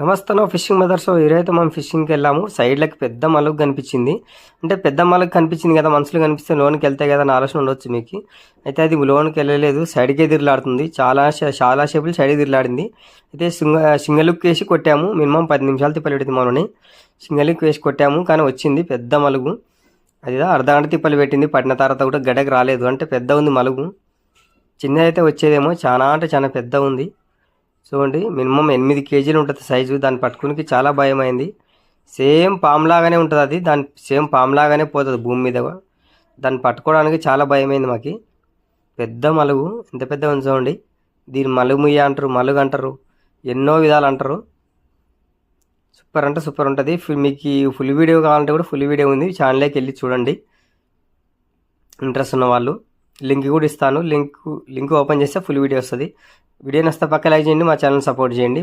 నమస్తే fishing methods ఈరైతే మనం ఫిషింగ్కి వెళ్ళాము. సైడ్లకి పెద్ద మలుగు కనిపించింది. అంటే పెద్ద మలుగు కనిపించింది కదా మనుషులు కనిపిస్తే లోనికి వెళ్తే కదా అని ఆలోచన ఉండొచ్చు మీకు. అయితే అది లోనికి వెళ్ళలేదు. సైడ్కే తిరలాడుతుంది. చాలా చాలా షేపులు సైడ్కి తిరిలాడింది. అయితే సింగ సింగలుక్ వేసి కొట్టాము. మినిమం పది నిమిషాలు తిప్పలు పెట్టింది మనని సింగలుక్ వేసి కొట్టాము కానీ వచ్చింది పెద్ద మలుగు. అది అర్ధగంట తిప్పలు పెట్టింది. పట్టిన తర్వాత కూడా గడకు రాలేదు. అంటే పెద్ద ఉంది మలుగు. చిన్నదైతే వచ్చేదేమో. చాలా అంటే చాలా పెద్ద ఉంది. చూడండి మినిమం ఎనిమిది కేజీలు ఉంటుంది సైజు. దాన్ని పట్టుకునికి చాలా భయం అయింది సేమ్ పాములాగానే ఉంటుంది అది. దాని సేమ్ పాములాగానే పోతుంది భూమి మీద. దాన్ని పట్టుకోవడానికి చాలా భయమైంది మాకు. పెద్ద మలుగు ఎంత పెద్ద ఉంది చూడండి దీన్ని మలుగు అంటారు మలుగు అంటారు. ఎన్నో విధాలు అంటారు. సూపర్ అంటే సూపర్ ఉంటుంది. మీకు ఫుల్ వీడియో కావాలంటే కూడా ఫుల్ వీడియో ఉంది. ఛానల్లోకి వెళ్ళి చూడండి. ఇంట్రెస్ట్ ఉన్న వాళ్ళు. లింక్ కూడా ఇస్తాను. లింక్ లింక్ ఓపెన్ చేస్తే ఫుల్ వీడియో వస్తుంది. వీడియో నస్తే పక్క లైక్ చేయండి మా ఛానల్ సపోర్ట్ చేయండి.